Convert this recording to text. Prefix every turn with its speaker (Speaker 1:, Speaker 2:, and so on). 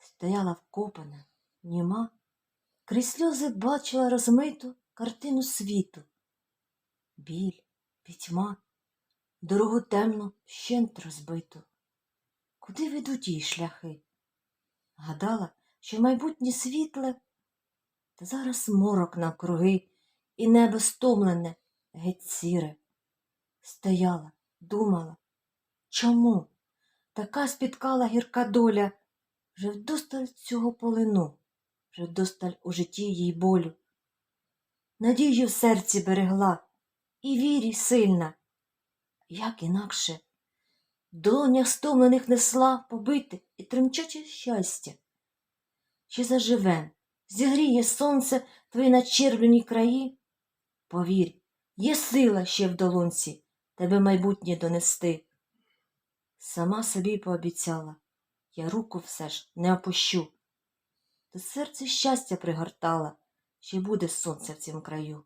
Speaker 1: стояла вкопана, німа, крізь сльози бачила розмиту картину світу. Біль, пітьма, дорогу темну щент розбиту. Куди ведуть її шляхи? Гадала, що майбутнє світле, та зараз морок навкруги, і небо стомлене, геть сіре. Стояла, думала, чому така спіткала гірка доля, вже вдосталь цього полину, вже вдосталь у житті їй болю. Надію в серці берегла і вірі сильна, як інакше, долонях стомлених несла побите і тремчаче щастя. Чи заживем, зігріє сонце твої начервлені краї? Повір, є сила ще в долонці тебе майбутнє донести. Сама собі пообіцяла, я руку все ж не опущу. До серця щастя пригортала, ще й буде сонце в цім краю.